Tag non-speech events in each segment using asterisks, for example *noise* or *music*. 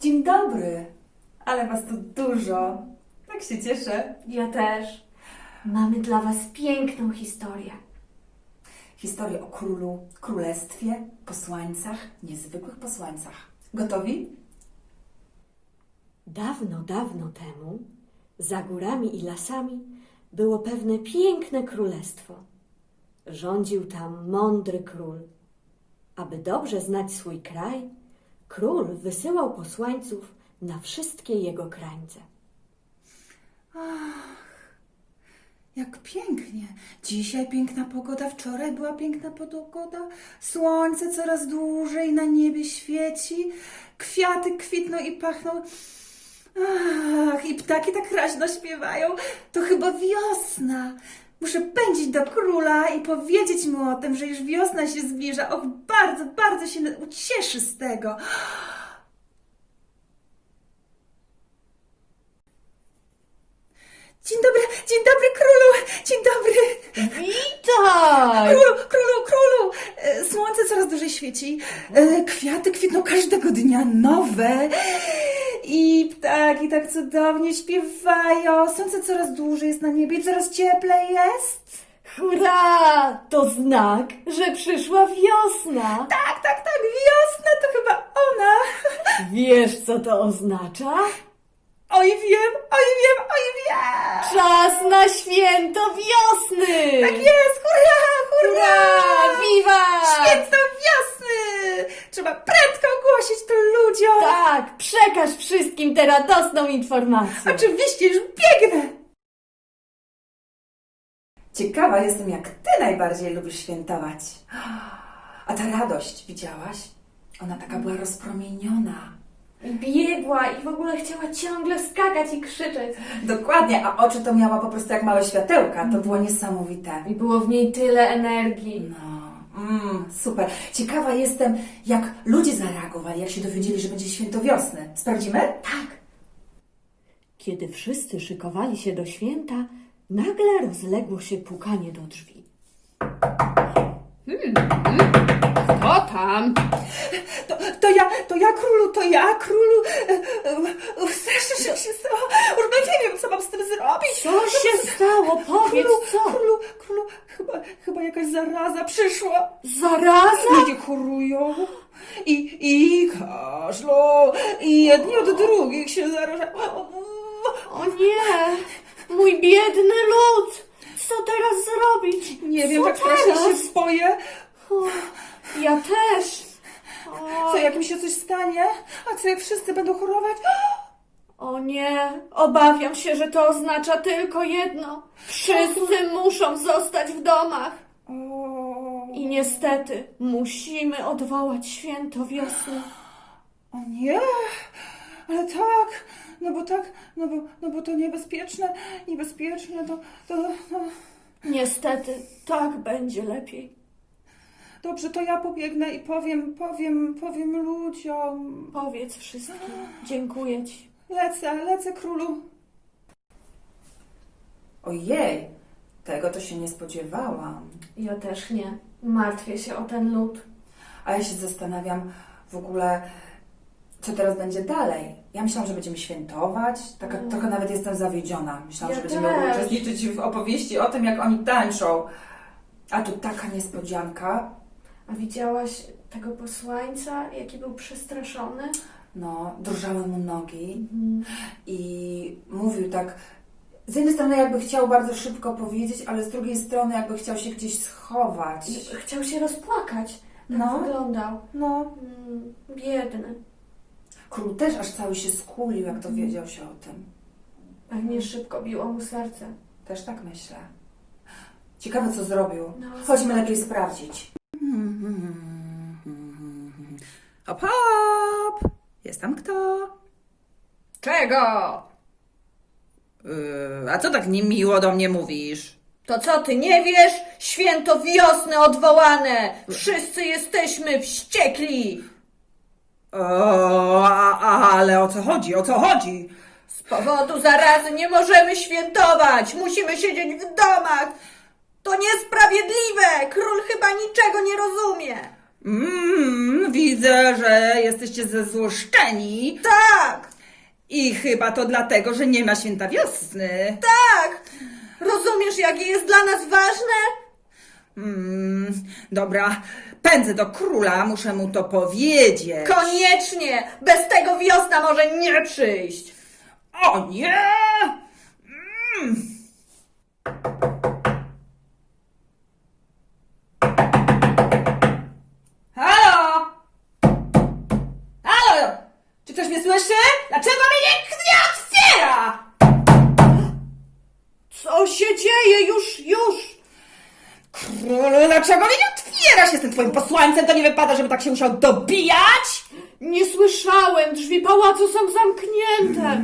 Dzień dobry. Ale was tu dużo. Tak się cieszę. Ja też. Mamy dla Was piękną historię. Historię o królu, królestwie, posłańcach, niezwykłych posłańcach. Gotowi? Dawno, dawno temu, za górami i lasami, było pewne piękne królestwo. Rządził tam mądry król. Aby dobrze znać swój kraj, król wysyłał posłańców na wszystkie jego krańce. Jak pięknie. Dzisiaj piękna pogoda, wczoraj była piękna pogoda. Słońce coraz dłużej na niebie świeci. Kwiaty kwitną i pachną. Ach, i ptaki tak raźno śpiewają. To chyba wiosna. Muszę pędzić do króla i powiedzieć mu o tym, że już wiosna się zbliża. Och, bardzo, bardzo się ucieszy z tego. Dzień dobry, dzień dobry królu, dzień dobry. Witaj! Królu, królu, królu! E, Słońce coraz dłużej świeci. e, Kwiaty kwitną każdego dnia nowe. I ptaki tak cudownie śpiewają. Słońce coraz dłużej jest na niebie i coraz cieplej jest. Hurra! To znak, że przyszła wiosna. Tak, tak, tak, wiosna to chyba ona. Wiesz, co to oznacza? Oj wiem, oj wiem, oj wiem. Czas na święto wiosny! Tak jest, hurra, hurra! Hurra! Wiwa! Święto wiosny! Trzeba prędko ogłosić to ludziom. Tak, przekaż wszystkim tę radosną informację. Oczywiście, już biegnę! Ciekawa jestem, jak ty najbardziej lubisz świętować. A ta radość, widziałaś? Ona taka była rozpromieniona. Biegła i w ogóle chciała ciągle skakać i krzyczeć. Dokładnie, a oczy to miała po prostu jak małe światełka. To było niesamowite. I było w niej tyle energii. No, mm, super. Ciekawa jestem, jak ludzie zareagowali, jak się dowiedzieli, że będzie święto wiosny. Sprawdzimy? Tak. Kiedy wszyscy szykowali się do święta, nagle rozległo się pukanie do drzwi. Kto tam? To, to ja, to ja królu, to ja królu. Strasznie że się stało. Już nie wiem, co mam z tym zrobić. Co się stało? Powiedz Królu, co? królu, królu, chyba, chyba jakaś zaraza przyszła. Zaraza? Ludzie chorują i, i kaszlą i jedni od drugich się zarażają. O nie! Mój biedny lud! Co teraz zrobić? Nie wiem, Co tak strasznie teraz? się boję. O, ja też. O, Co jak mi się coś stanie? A co jak wszyscy będą chorować? *gasps* o nie, obawiam się, że to oznacza tylko jedno. Wszyscy *gasps* muszą zostać w domach. O, I niestety musimy odwołać święto wiosny. *gasps* o nie, ale tak, no bo tak, no bo, no bo to niebezpieczne, niebezpieczne, to, to, no. Niestety, tak będzie lepiej. Dobrze, to ja pobiegnę i powiem, powiem, powiem ludziom. Powiedz wszystkim. Dziękuję ci. Lecę, lecę królu. Ojej, tego to się nie spodziewałam. Ja też nie. Martwię się o ten lud. A ja się zastanawiam w ogóle, co teraz będzie dalej. Ja myślałam, że będziemy świętować. Taka, Mm. Trochę nawet jestem zawiedziona. Myślałam, Ja że będziemy też. uczestniczyć w opowieści o tym, jak oni tańczą. A tu taka niespodzianka. A widziałaś tego posłańca, jaki był przestraszony? No, drżały mu nogi Mhm. i mówił tak. Z jednej strony jakby chciał bardzo szybko powiedzieć, ale z drugiej strony jakby chciał się gdzieś schować. Chciał się rozpłakać. Tak No. wyglądał. No, Mm, biedny. Król też aż cały się skulił, jak dowiedział się o tym. Pewnie szybko biło mu serce. Też tak myślę. Ciekawe, co zrobił. No, Chodźmy lepiej sprawdzić. Hop, hop! Jest tam kto? Czego? Yy, a co tak niemiło do mnie mówisz? To co ty nie wiesz? Święto wiosny odwołane! Wszyscy jesteśmy wściekli! O, a, a, ale o co chodzi? O co chodzi? Z powodu zarazy nie możemy świętować! Musimy siedzieć w domach! To niesprawiedliwe! Król chyba niczego nie rozumie! Mmm, widzę. widzę, że jesteście zezłoszczeni. Tak, I chyba to dlatego, że nie ma święta wiosny. tak. Rozumiesz, jakie jest dla nas ważne? Mm, dobra, pędzę do króla, muszę mu to powiedzieć. Koniecznie! Bez tego wiosna może nie przyjść! o nie! Mm. Twoim posłańcem, to nie wypada, żeby tak się musiał dobijać? Nie słyszałem, drzwi pałacu są zamknięte.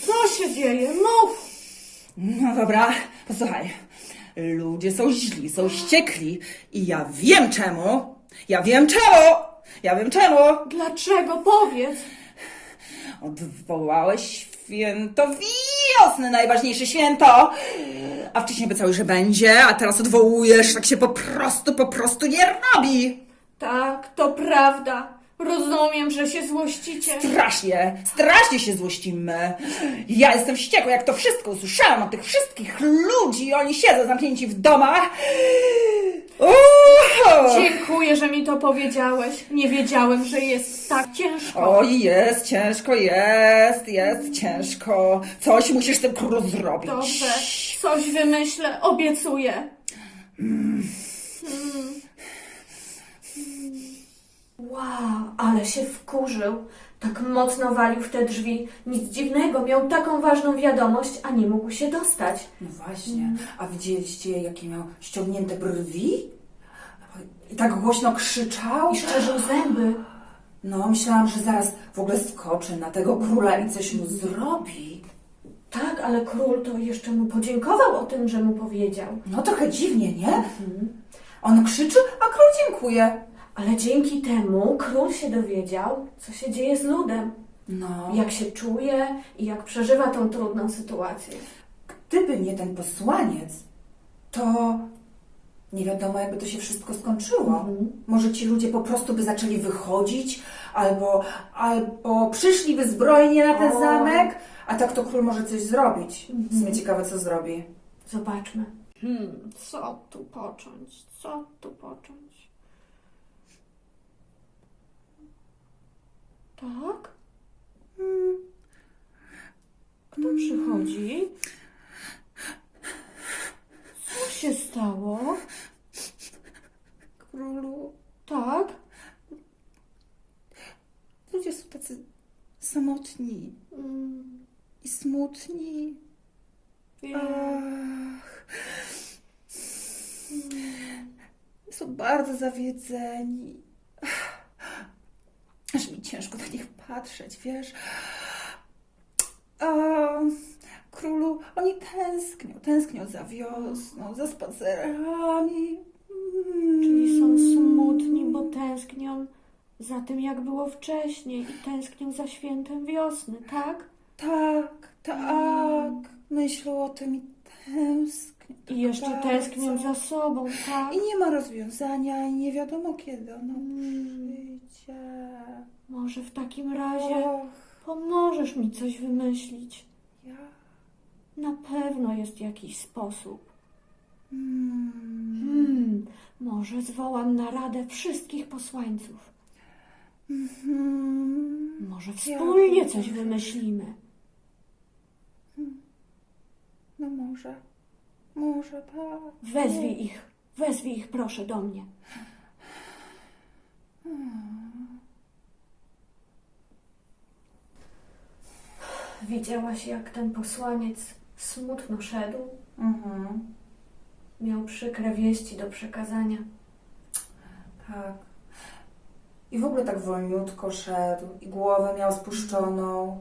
Co się dzieje? Mów! No dobra, posłuchaj. Ludzie są źli, są ściekli i ja wiem czemu. Ja wiem czemu. Ja wiem czemu. Dlaczego? Powiedz. Odwołałeś święto wiosny, najważniejsze święto. A wcześniej obiecałeś, że będzie, a teraz odwołujesz. Tak się po prostu, po prostu nie robi. Tak, to prawda. Rozumiem, że się złościcie. Strasznie, strasznie się złościmy. Ja jestem wściekła, jak to wszystko usłyszałam od tych wszystkich ludzi. Oni siedzą zamknięci w domach. Uuu. Dziękuję, że mi to powiedziałeś. Nie wiedziałem, że jest tak ciężko. Oj, jest ciężko, jest, jest ciężko. Coś musisz z tym królu zrobić. Dobrze, coś wymyślę, obiecuję. Wow, ale się wkurzył. Tak mocno walił w te drzwi. Nic dziwnego, miał taką ważną wiadomość, a nie mógł się dostać. No właśnie, a widzieliście, jakie miał ściągnięte brwi? I tak głośno krzyczał. I szczerzył zęby. No, myślałam, że zaraz w ogóle skoczy na tego króla i coś mu zrobi. Tak, ale król to jeszcze mu podziękował o tym, że mu powiedział. No trochę dziwnie, nie? On krzyczy, a król dziękuję. Ale dzięki temu król się dowiedział, co się dzieje z ludem. No, Jak się czuje i jak przeżywa tą trudną sytuację. gdyby nie ten posłaniec, to nie wiadomo, jakby to się wszystko skończyło. Może ci ludzie po prostu by zaczęli wychodzić, albo, albo przyszliby zbrojnie na ten O. zamek, a tak to król może coś zrobić. W sumie ciekawe, co zrobi. Zobaczmy. Hmm, co tu począć? Co tu począć? Tak? Kto przychodzi? Co się stało? Królu, Tak? ludzie są tacy samotni Mm, i smutni. wiem. Ach. Są bardzo zawiedzeni. Aż mi ciężko na nich patrzeć, wiesz. A, królu, oni tęsknią, tęsknią za wiosną, za spacerami. Mm. Czyli są smutni, bo tęsknią za tym, jak było wcześniej i tęsknią za świętem wiosny, tak? Tak, tak. Myślą o tym i tęsknią. tak I jeszcze bardzo. tęsknią za sobą, tak? I nie ma rozwiązania i nie wiadomo kiedy ono Mm. przyjdzie. Może w takim razie Och, pomożesz mi coś wymyślić. ja. Na pewno jest jakiś sposób. Mm. Hmm, może zwołam na radę wszystkich posłańców. Mm. Może wspólnie coś wymyślimy. No może. Może tak. Wezwij ich, wezwij ich proszę do mnie. Widziałaś, jak ten posłaniec smutno szedł? Mhm. Miał przykre wieści do przekazania. Tak. I w ogóle tak wolniutko szedł. I głowę miał spuszczoną.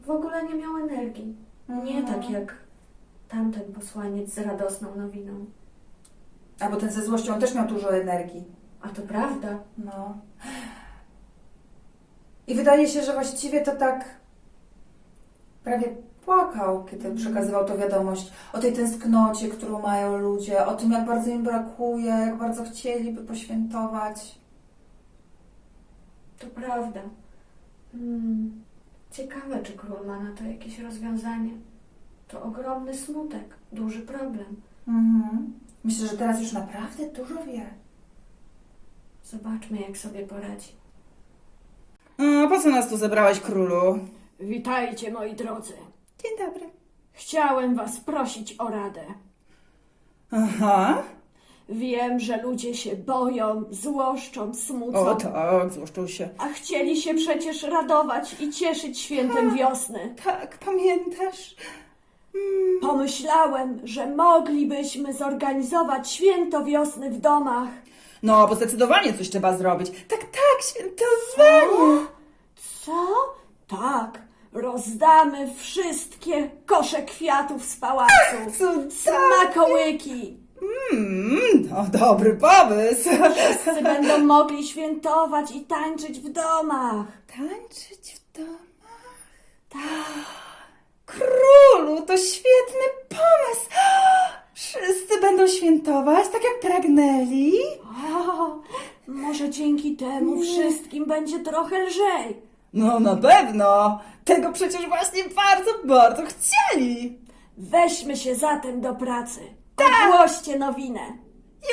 W ogóle nie miał energii. Nie Mhm. tak jak tamten posłaniec z radosną nowiną. Albo ten ze złością on też miał dużo energii. A to prawda. No. I wydaje się, że właściwie to tak prawie płakał, kiedy przekazywał tę wiadomość o tej tęsknocie, którą mają ludzie, o tym, jak bardzo im brakuje, jak bardzo chcieliby poświętować. to prawda. Hmm. Ciekawe, czy król ma na to jakieś rozwiązanie. To ogromny smutek, duży problem. Mhm. Myślę, że teraz już naprawdę dużo wie. Zobaczmy, jak sobie poradzi. A po co nas tu zebrałeś, królu? Witajcie, moi drodzy. Dzień dobry. Chciałem was prosić o radę. Aha. Wiem, że ludzie się boją, złoszczą, smucą. O tak, złoszczył się. A chcieli się przecież radować i cieszyć świętem wiosny. Tak, pamiętasz? Pomyślałem, że moglibyśmy zorganizować święto wiosny w domach. No, bo zdecydowanie coś trzeba zrobić. Tak, tak, świętowanie. Co? Tak, rozdamy wszystkie kosze kwiatów z pałacu. Cudownie. Smakołyki. Mm, no, dobry pomysł. Wszyscy będą mogli świętować i tańczyć w domach. Tańczyć w domach? Tak. *gasps* Królu, to świetny pomysł. *gasps* Wszyscy będą świętować, tak jak pragnęli. O, może dzięki temu wszystkim będzie trochę lżej. No, na pewno. Tego przecież właśnie bardzo, bardzo chcieli. Weźmy się zatem do pracy. Ogłoście nowinę.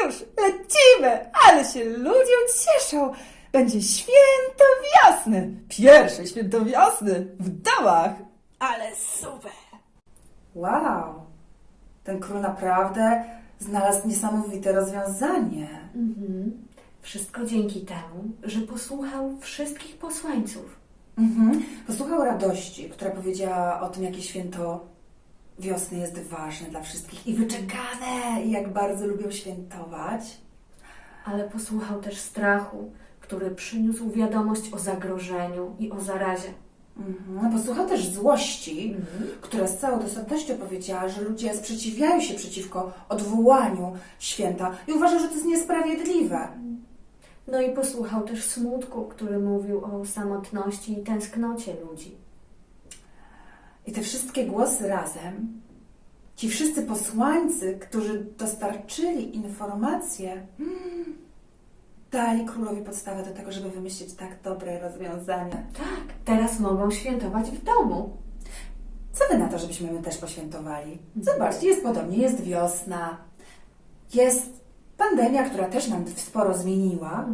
Już lecimy, ale się ludziom cieszą. Będzie święto wiosny. Pierwsze święto wiosny w domach. Ale super. Wow, ten król naprawdę znalazł niesamowite rozwiązanie. Mhm. Wszystko dzięki temu, że posłuchał wszystkich posłańców. Mhm. Posłuchał radości, która powiedziała o tym, jakie święto wiosny jest ważne dla wszystkich i wyczekane, i jak bardzo lubią świętować. Ale posłuchał też strachu, który przyniósł wiadomość o zagrożeniu i o zarazie. Mhm. Posłuchał też złości, która z całą dosadnością powiedziała, że ludzie sprzeciwiają się przeciwko odwołaniu święta i uważa, że to jest niesprawiedliwe. No i posłuchał też smutku, który mówił o samotności i tęsknocie ludzi. I te wszystkie głosy razem, ci wszyscy posłańcy, którzy dostarczyli informacje, mm, dali królowi podstawę do tego, żeby wymyślić tak dobre rozwiązanie. Tak, teraz mogą świętować w domu. Co wy na to, żebyśmy my też poświętowali? Zobaczcie, jest podobnie, jest wiosna, jest pandemia, która też nam sporo zmieniła,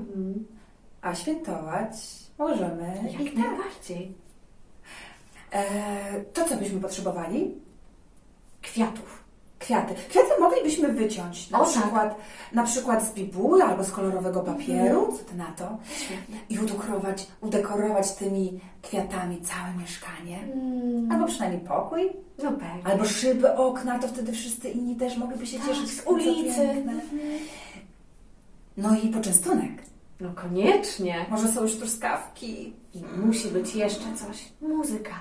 a świętować możemy Jak i tak. najbardziej. E, to, co byśmy potrzebowali? Kwiatów. Kwiaty. Kwiaty moglibyśmy wyciąć, na O, tak. przykład, na przykład z bibuły albo z kolorowego papieru, co ty na to? I udekorować, udekorować tymi kwiatami całe mieszkanie. Mm, Albo przynajmniej pokój. no pewnie. Albo szyby, okna, to wtedy wszyscy inni też mogliby się Tak, cieszyć z tym, co ulicy. piękne. No i poczęstunek. No koniecznie. Może są już truskawki. I musi być jeszcze coś. Muzyka.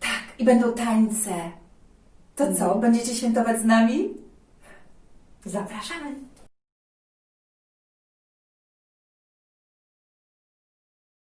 Tak, i będą tańce. To co, będziecie świętować z nami? Zapraszamy.